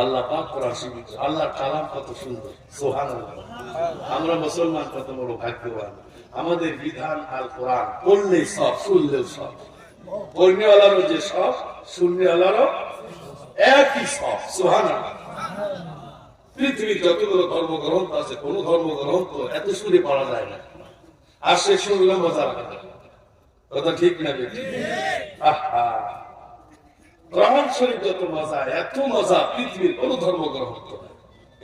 আল্লাহ পাক কোরআন শরীফ আল্লাহর কালাম কত সুন্দর। সোহান আমরা মুসলমান কত বড় ভাগ্যবান। আমাদের বিধান আর কোরআন পড়লেই সব, শুনলেও সব। পড়নেওয়ালারও যে সব শুননেওয়ালারও একই সব। সুবহানাল্লাহ। পৃথিবীর যতগুলো ধর্মগ্রন্থ আছে, কোন ধর্মগ্রন্থ এত সুরে পড়া যায় না। আর সে শুনলে মজা লাগে কথা ঠিক না আহা। কোরআন শরীফ যত মজা, এত মজা, পৃথিবীর কোন ধর্মগ্রন্থ নাই।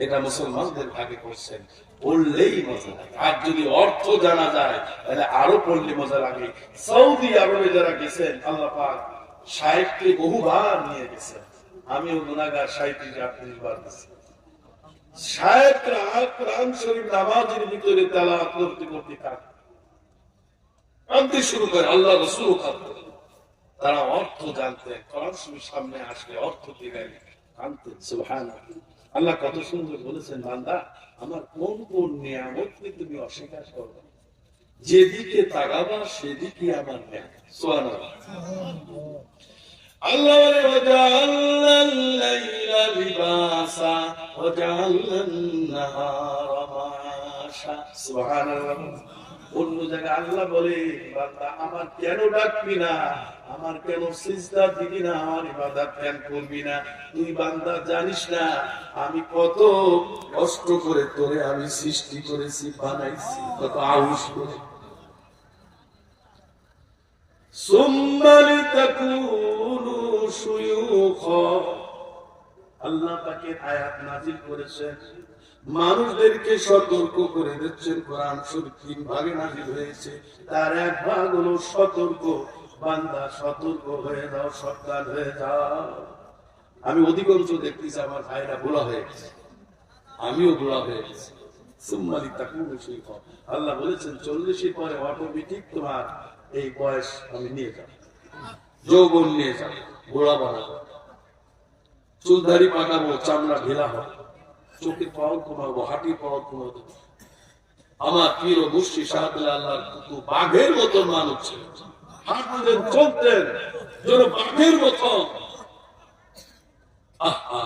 এটা মুসলমানদের ভাগে করছেন, পড়লেই মজা আর যদি অর্থ জানা যায়, তাহলে আরও পড়লে মজা লাগে। সৌদি আরবে যারা গেছেন, আল্লাহ পাক সাহিত্যে বহুবার নিয়ে গেছেন। আমিও গুণাগার সাহিত্যে আটত্রিশ বার গেছি। সাহেবরা কোরআন করে, আল্লাহ রসুল কাঁদতে। তারা অর্থ জানতেন কোরআন শরীফ সামনে আসলে অর্থ দিলেন কাঁদতেন সুবহানাল্লাহ আল্লাহ কত সুন্দর বলেছেন বান্দা আমার কোন কোন নিয়ামতকে তুমি অস্বীকার করবে যেদিকে তাকাবা সেদিকে আমার ন্যায় সুবহানাল্লাহ আল্লাহ বলে وَجَعَلْنَا اللَّيْلَ لِبَاسًا وَجَعَلْنَا النَّهَارَ مَعَاشًا সুবহানাল্লাহ অন্য জায়গায় আল্লাহ বলে আমার কেন ডাকবি না? আমার কেন সিজদা দিবি না? আমার ইবাদত কেন করবি না? তুই বান্দা জানিস না, আমি কত কষ্ট করে তোরে আমি সৃষ্টি করেছি, বানাইছি, কত আউস করে। আল্লাহ তাকে আয়াত নাজিল করেছেন। মানুষদেরকে সতর্ক করে দিচ্ছেন কোরআন শরীফ। তিন ভাগে নাজিল হয়েছে। তার এক ভাগ হলো সতর্ক। বান্দা সতর্ক হয়ে যাও সরকার হয়ে যাও। আমি অধিকাংশ দেখতেছি আমার ভাইরা বোলা হয়ে গেছে। আমিও বোলা হয়ে গেছি। আল্লাহ বলেছেন, চল্লিশের পরে অটোমেটিক তোমার এই বয়স আমি নিয়ে যাব। যৌবন নিয়ে যাব। গোড়া বানাবো। চুলধারি পাকাবো, চামড়া ঢেলা হবে। চোখের পাওয়ার কমাবো হাঁটির পাওয়ার কমাবো আমার প্রিয় মুর্শি আল্লাহর কুকুর বাঘের মতন মানুষ ছিল। হাঁটতেন চলতেন যেন বাঘের আহা,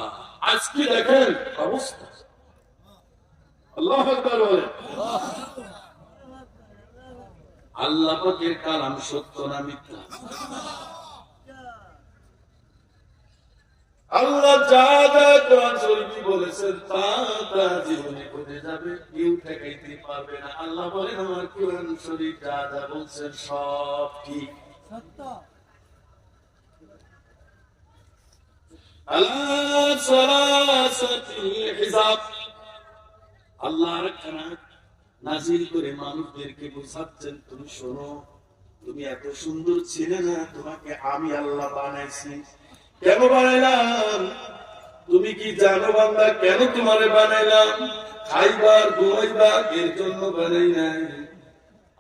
আজকে দেখেন অবস্থা। আল্লাহ আল্লাহ কালাম সত্য না মিথ্যা? আল্লাহ যা যা কোরআন শরীফে বলেছেন তা তা জীবনে ঘটে যাবে। কেউ ঠেকাইতে পারবে না। আল্লাহ বলেন আমার কোরআন শরীফ যা যা বলছেন সব ঠিক। আল্লাহ নাজিল করে মানুষদেরকে বোঝাচ্ছেন তুমি শোনো তুমি এত সুন্দর ছিলে না তোমাকে আমি আল্লাহ বানাইছি। কেন বানাইলাম? তুমি কি জানো বান্দা, কেন তোমারে বানাইলাম? খাইবার, ঘুমাইবার এর জন্য বানাই নাই।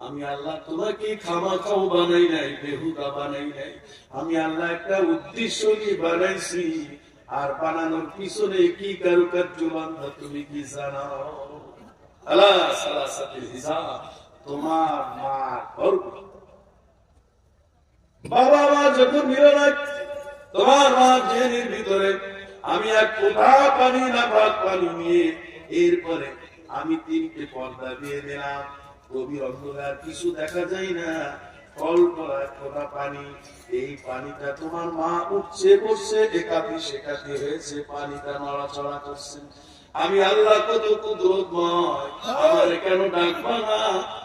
আমি আল্লাহ তোমাকে খামা খাও বানাই নাই, বেহুদা বানাই নাই। আমি আল্লাহ একটা উদ্দেশ্য নিয়ে বানাইছি। আর বানানোর পিছনে কি কারুকার্য বান্ধা তুমি কি জানো? আল্লাহ তোমার মা বাবা মা যখন মিলন তোমার মা জেনের ভিতরে আমি এক কোঠা পানি না ভাত পানি নিয়ে এরপরে আমি তিনটে পর্দা দিয়ে দিলাম। গভীর অন্ধকার কিছু দেখা যায় না। আমি আল্লাহ কত কুদরতময়। আমারে কেন ডাকবা না?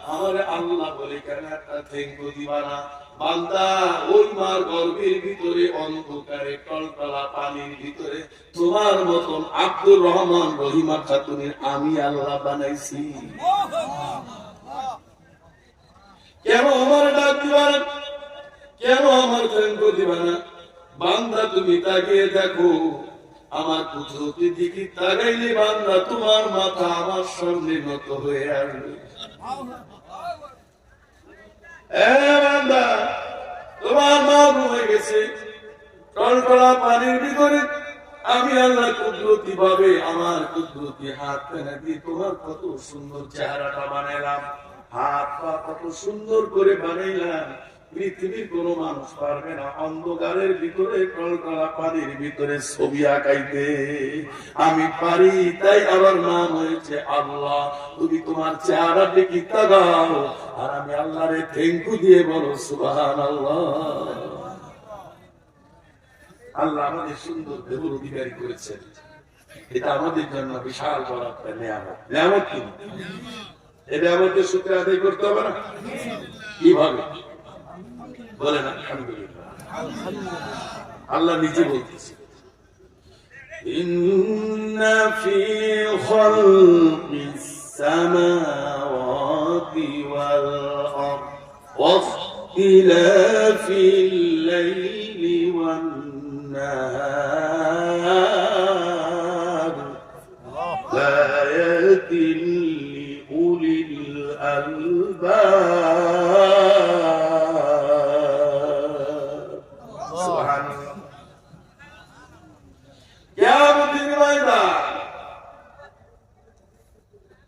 আমারে আল্লাহ বলে কেন একটা থেঙ্গ দিবা না? বান্দা, ওই মার গর্ভের ভিতরে অন্ধকারে পানির ভিতরে তোমার মতন আব্দুর রহমান রহিমা খাতুনের আমি আল্লাহ বানাইছি। কেন আমার ঠ্যাঙ্গ দিবা না? বান্দা, তুমি তাকিয়ে দেখো, আমার কুদরতি দিকে তাকাইলে বান্দা, তোমার মাথা আমার সামনে নত হয়ে আসবে। তোমার মা ঘুমে গেছে। টলটলা পানির ভিতরে আমি আল্লাহ কুদরতি ভাবে আমার কুদরতি হাত ফেলে দিয়ে তোমার কত সুন্দর চেহারাটা বানাইলাম। হাত পা কত সুন্দর করে বানাইলাম। পৃথিবীর কোন মানুষ পারবে না। অন্ধকারের ভিতরে টলটলা পানির ভিতরে ছবি আঁকাইতে। আমি পারি, তাই আমার নাম হয়েছে আল্লাহ। তুমি তোমার চেহারা দেখি তাগাও আর আমি আল্লাহরে থ্যাংকু দিয়ে বলো সুবাহান আল্লাহ আল্লাহ আমাদের সুন্দর দেবর অধিকারী করেছেন। এটা আমাদের জন্য বিশাল বড় একটা নিয়ামত। নিয়ামত কি? এই নিয়ামতের সূত্রে আদায় করতে হবে না? কীভাবে? বলেন আলহামদুলিল্লাহ আল্লাহ নিজে বলতেছে إن في خلق السماوات والأرض واختلاف الليل والنهار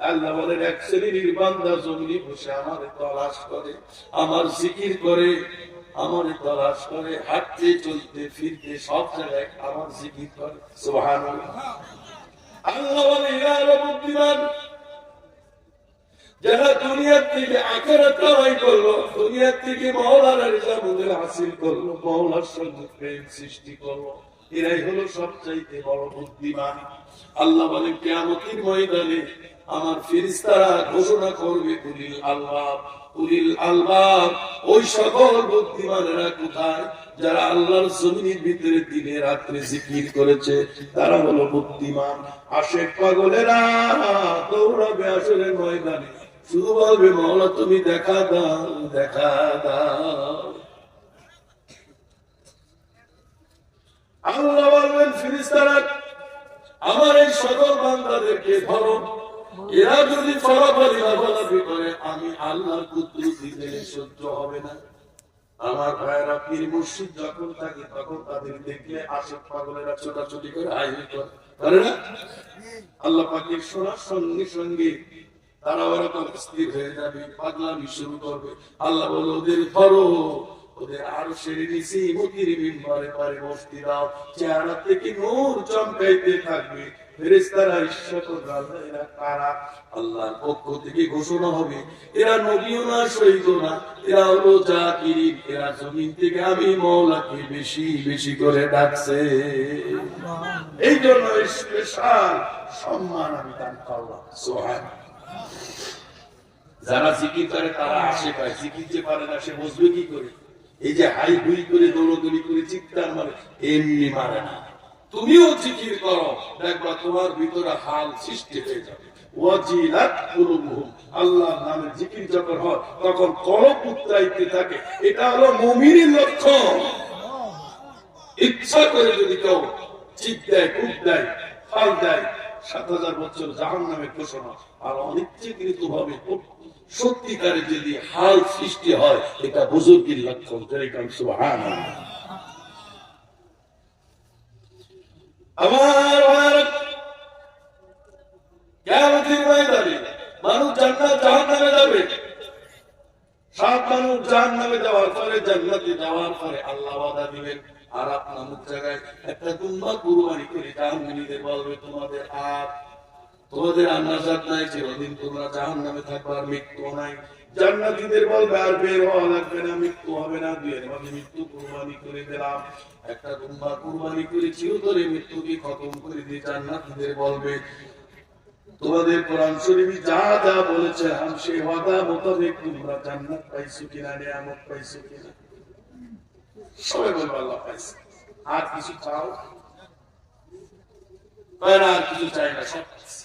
আল্লাহ বলেন, এক শ্রেণির বান্দা জমিনে বসে আমার তলাশ করে, আমার জিকির করে, আমার তলাশ করে, হাঁটতে, চলতে, ফিরতে, সব জায়গায় আমার জিকির করে। সুবহান আল্লাহ বলে বুদ্ধিমান যারা দুনিয়ার থেকে করল, দুনিয়ার থেকে মহলার হাসিল করল, মহলার সঙ্গে প্রেম সৃষ্টি করল, এরাই হলো সবচাইতে বড় বুদ্ধিমান। আল্লাহ বলেন, কেয়ামতির ময়দানে আমার ফিরিস্তারা ঘোষণা করবে, উলিল আল্লাহ উলিল আলবাব, ওই সকল বুদ্ধিমানেরা কোথায়? যারা আল্লাহর জমিনের ভিতরে দিনে রাত্রে জিকির করেছে, তারা হলো বুদ্ধিমান আশেক পাগলেরা। দৌড়াবে আসলে ময়দানে। শুধু বলবে মহলা তুমি দেখা দাও দেখা দাও। আল্লাহ বলবেন ফিরিস্তারা আমার এই সকল বান্দাদেরকে ধরো। এরা যদি লাফালাফি করে আমি আল্লাহর কুদ্দুস দিতে সহ্য হবে না। আমার ভাইয়েরা পীর মুর্শিদ যখন থাকে, তখন তাদের দেখলে আশেক পাগলেরা ছোটাছুটি করে হাইনি করে। না? আল্লাহ শোনার সঙ্গে সঙ্গে তারা ওরকম স্থির হয়ে যাবে, পাগলামি শুরু করবে। আল্লাহ বলে, ওদের ধরো, ওদের আরও সেরে নিছি, মতির পারে বসতি দাও। চেহারা থেকে নূর চমকাইতে থাকবে যারা জিকির করে, তারা আসে পায়। জিকির পারে না, সে বুঝবে কি করে? এই যে হাই হুই করে দৌড়দৌড়ি করে, চিৎকার মারে, এমনি মারে না। তুমিও জিকির করো, দেখবা তোমার ভিতরে হাল সৃষ্টি হয়ে যাবে। নামে জিকির যখন হয়, তখন ইচ্ছা করে যদি কেউ দেয় দেয় দেয়, সাত হাজার বছর জাহান নামে আর অনিচ্ছাকৃত ভাবে সত্যিকারে যদি হাল সৃষ্টি হয়, এটা বুজুর্গের লক্ষণ যেরকম সুবহান আমার ভারত। কেমন যাবে মানুষ জান্নাত জাহান নামে যাবে। সাত মানুষ জাহান নামে যাওয়ার পরে, জান্নাতে যাওয়ার পরে আল্লাহ বাধা দিবেন। আর আপনার জায়গায় একটা দুম্বা কুরবানি করে জাহান্নামীদের বলবে, তোমাদের আর তোমাদের আন্নাজাত নাই চিরদিন তোমরা জাহান নামে থাকবার মৃত্যু নাই। বলবে, আর বের হওয়া লাগবে না, মৃত্যু হবে না। দুয়ের মাঝে মৃত্যু কুরবানি করে দিলাম। একটা কুরবানি করে চিরতরে খতম করে দিয়ে বলবে, তোমাদের কোরআন যা যা বলেছে সেই ওয়াদা মোতাবেক তোমরা জান্নাত পাইছো কিনা, নিয়ামত পাইছো কিনা? সবাই বলবে, আল্লাহ পাইছে। আর কিছু চাও? আর কিছু চাই না, সব পাইছে।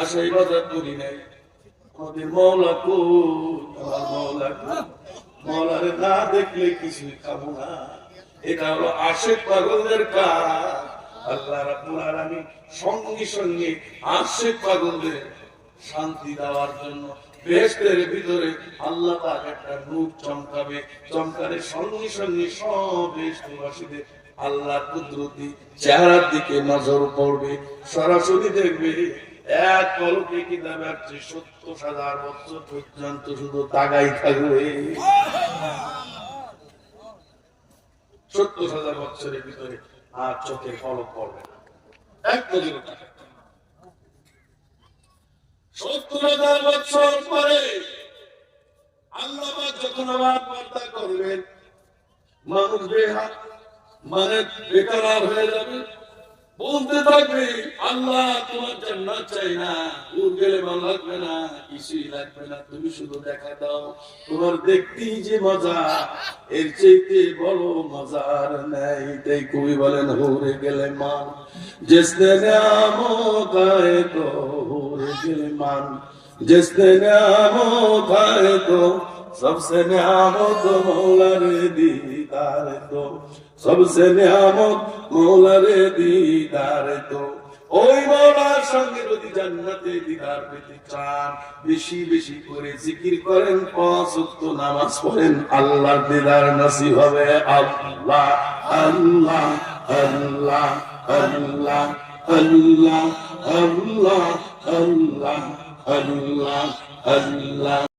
আশায় বাধা করি নাই। না না। এটা হলো কাজ। আল্লাহ সঙ্গে সঙ্গে পাগলদের শান্তি দেওয়ার জন্য বেহেশতের ভিতরে আল্লাহ একটা রূপ চমকাবে। চমকারে সঙ্গে সঙ্গে সব বেহেশতবাসীদের আল্লাহ কুদরতি চেহারার দিকে নজর পড়বে। সরাসরি দেখবে এক পলকে সত্তর হাজার বছর পর্যন্ত শুধু তাগাই থাকবে? সত্তর হাজার বছরের ভিতরে আর চোখে না। এক সত্তর হাজার বছর পরে আল্লাহ যখন আবার পর্দা করবেন, মানুষ বেহাত মানে বেকার হয়ে যাবে। বলতে থাকবে, আল্লাহ তোমার জন্য চাই না ওর গেলে ভালো লাগবে না, কিছুই লাগবে না, তুমি শুধু দেখা দাও। তোমার দেখতেই যে মজা, এর চাইতে বলো মজার নেই। তাই কবি বলেন, হরে গেলে মান জেসতে নামো গায়ে তো হরে গেলে মান। জেসতে নাম গায়ে তো, সবসে নামো তো মৌলার দিদার তো। সবসে নিয়ামত মৌলারে দিদার তো। ওই মৌলার সঙ্গে যদি জান্নাতে দিদার পেতে চান, বেশি বেশি করে জিকির করেন পাঁচত্ব নামাজ পড়েন, আল্লাহর দিদার নাসি হবে আল্লাহ আল্লাহ আল্লাহ আল্লাহ আল্লাহ আল্লাহ আল্লাহ আল্লাহ আল্লাহ।